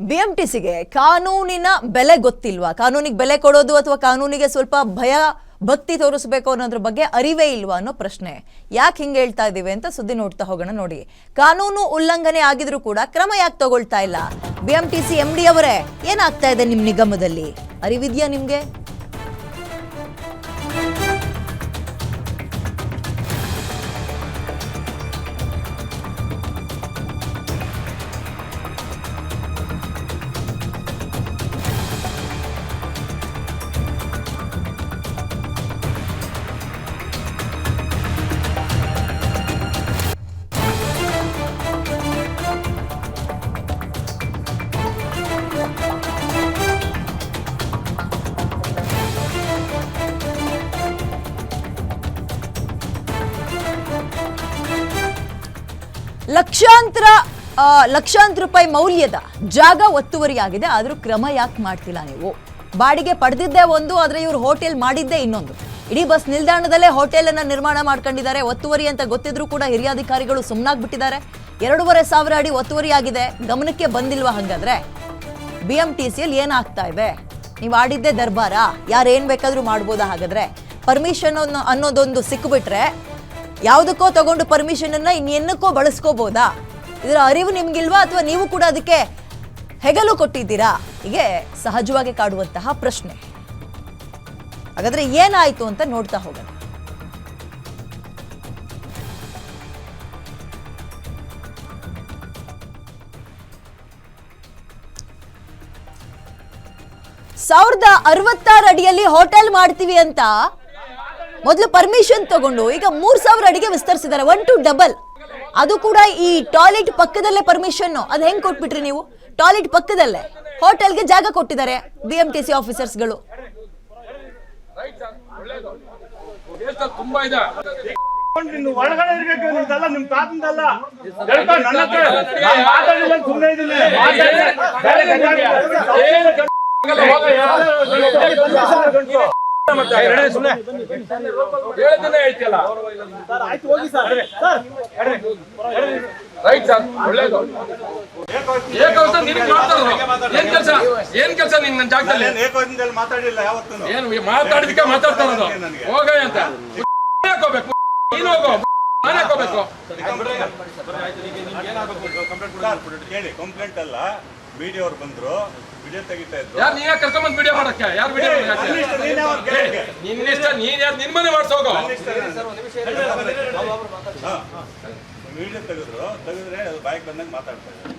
ಬಿಎಂಟಿಸಿಗೆ ಕಾನೂನಿನ ಬೆಲೆ ಗೊತ್ತಿಲ್ವಾ? ಕಾನೂನಿಗೆ ಬೆಲೆ ಕೊಡೋದು ಅಥವಾ ಕಾನೂನಿಗೆ ಸ್ವಲ್ಪ ಭಯ, ಭಕ್ತಿ ತೋರಿಸಬೇಕು ಅನ್ನೋದ್ರ ಬಗ್ಗೆ ಅರಿವೇ ಇಲ್ವಾ ಅನ್ನೋ ಪ್ರಶ್ನೆ. ಯಾಕೆ ಹಿಂಗೆ ಹೇಳ್ತಾ ಇದ್ದೀವಿ ಅಂತ ಸುದ್ದಿ ನೋಡ್ತಾ ಹೋಗೋಣ ನೋಡಿ. ಕಾನೂನು ಉಲ್ಲಂಘನೆ ಆಗಿದ್ರು ಕೂಡ ಕ್ರಮ ಯಾಕೆ ತಗೊಳ್ತಾ ಇಲ್ಲ? ಬಿಎಂಟಿಸಿ ಎಂ ಡಿ ಅವರೇ, ಏನಾಗ್ತಾ ಇದೆ ನಿಮ್ ನಿಗಮದಲ್ಲಿ? ಅರಿವಿದ್ಯಾ ನಿಮ್ಗೆ? ಲಕ್ಷಾಂತರ ಲಕ್ಷಾಂತರ ರೂಪಾಯಿ ಮೌಲ್ಯದ ಜಾಗ ಒತ್ತುವರಿಯಾಗಿದೆ. ಆದರೂ ಕ್ರಮ ಯಾಕೆ ಮಾಡ್ತಿಲ್ಲ ನೀವು? ಬಾಡಿಗೆ ಪಡೆದಿದ್ದೇ ಒಂದು, ಆದರೆ ಇವರು ಹೋಟೆಲ್ ಮಾಡಿದ್ದೇ ಇನ್ನೊಂದು. ಇಡೀ ಬಸ್ ನಿಲ್ದಾಣದಲ್ಲೇ ಹೋಟೆಲ್ ಅನ್ನ ನಿರ್ಮಾಣ ಮಾಡ್ಕೊಂಡಿದ್ದಾರೆ. ಒತ್ತುವರಿ ಅಂತ ಗೊತ್ತಿದ್ರು ಕೂಡ ಹಿರಿಯ ಅಧಿಕಾರಿಗಳು ಸುಮ್ಮನಾಗ್ಬಿಟ್ಟಿದ್ದಾರೆ ಎರಡೂವರೆ ಸಾವಿರ ಅಡಿ ಒತ್ತುವರಿ ಆಗಿದೆ ಗಮನಕ್ಕೆ ಬಂದಿಲ್ವಾ ಹಂಗಾದ್ರೆ? ಬಿ ಎಂ ಟಿ ಸಿಯಲ್ಲಿ ಏನಾಗ್ತಾ ಇದೆ ನೀವು ಆಡಿದ್ದೇ ದರ್ಬಾರ. ಯಾರೇನು ಬೇಕಾದರೂ ಮಾಡ್ಬೋದಾ ಹಾಗಾದ್ರೆ? ಪರ್ಮಿಷನ್ ಅನ್ನೋದೊಂದು ಸಿಕ್ಬಿಟ್ರೆ ಯಾವುದಕ್ಕೋ ತಗೊಂಡು ಪರ್ಮಿಷನ್ ಅನ್ನ ಇನ್ನೆನ್ನಕ್ಕೋ ಬಳಸ್ಕೋಬೋದಾ? ಇದರ ಅರಿವು ನಿಮ್ಗಿಲ್ವಾ? ಅಥವಾ ನೀವು ಕೂಡ ಅದಕ್ಕೆ ಹೆಗಲು ಕೊಟ್ಟಿದ್ದೀರಾ? ಹೀಗೆ ಸಹಜವಾಗಿ ಕಾಡುವಂತಹ ಪ್ರಶ್ನೆ. ಹಾಗಾದ್ರೆ ಏನಾಯ್ತು ಅಂತ ನೋಡ್ತಾ ಹೋಗೋಣ. ಸಾವಿರದ ಅರವತ್ತಾರು ಅಡಿಯಲ್ಲಿ ಹೋಟೆಲ್ ಮಾಡ್ತೀವಿ ಅಂತ ಮೊದಲು ಪರ್ಮಿಷನ್ ತಗೊಂಡು. ಈಗ ಮೂರ್ ಸಾವಿರ ಅಡಿಗೆ ವಿಸ್ತರಿಸಿದ್ದಾರೆ. ಒನ್ ಟು ಡಬಲ್ ಅದು ಕೂಡ ಈ ಟಾಯ್ಲೆಟ್ ಪಕ್ಕದಲ್ಲೇ ಪರ್ಮಿಷನ್ ಅದು ಹೆಂಗ್ ಕೊಟ್ಬಿಟ್ರಿ ನೀವು? ಟಾಯ್ಲೆಟ್ ಪಕ್ಕದಲ್ಲೇ. ಹೋಟೆಲ್ಗೆ ಜಾಗ ಕೊಟ್ಟಿದ್ದಾರೆ ಬಿ ಎಂ ಟಿ ಸಿ ಆಫೀಸರ್ಸ್ಗಳು ಸುಮ್ಮನೆ ರೈಟ್ ಸರ್ ಒಳ್ಳೇದು. ಏಕವಚನ ನಿನಗೆ ಮಾತಾಡೋದು ಏನ್ ಕೆಲಸ? ಏನ್ ಕೆಲಸ ನಿನ್ ನನ್ನ ಜಾಗದಲ್ಲಿ? ಏಕವಚನದಲ್ಲಿ ಮಾತಾಡಿಲ್ಲ ಯಾವತ್ತೂ. ಏನು ಮಾತಾಡಿದಕ್ಕೆ ಮಾತಾಡ್ತಾ ಇರೋದು? ಹೋಗ ಅಂತ. ಹೋಗ್ಬೇಕು? ನೀನು ಹೋಗೋ. ನಾನು ಹಾಕೋಬೇಕು ಕಂಪ್ಲೇಂಟ್ ಅಲ್ಲ. ವಿಡಿಯೋ ಅವ್ರು ಬಂದ್ರು ವಿಡಿಯೋ ತೆಗಿತಾ ಇದ್ರು. ಯಾರು ನೀನೇ ಕರ್ಕೊಂಬಂದು ವಿಡಿಯೋ ಮಾಡಕ್ಕೆ? ಯಾರು ವಿಡಿಯೋ? ನಿನ್ನ ಇಷ್ಟ ನೀನ್ ಯಾರು ನಿನ್ ಮನೆ ಮಾಡ್ಸೋಗು ವಿಡಿಯೋ ತೆಗೆದ್ರು ತೆಗೆದ್ರೆ ಅದು ಬಾಯಿಗೆ ಬಂದಂಗೆ ಮಾತಾಡ್ತಾ ಇದ್ದಾರೆ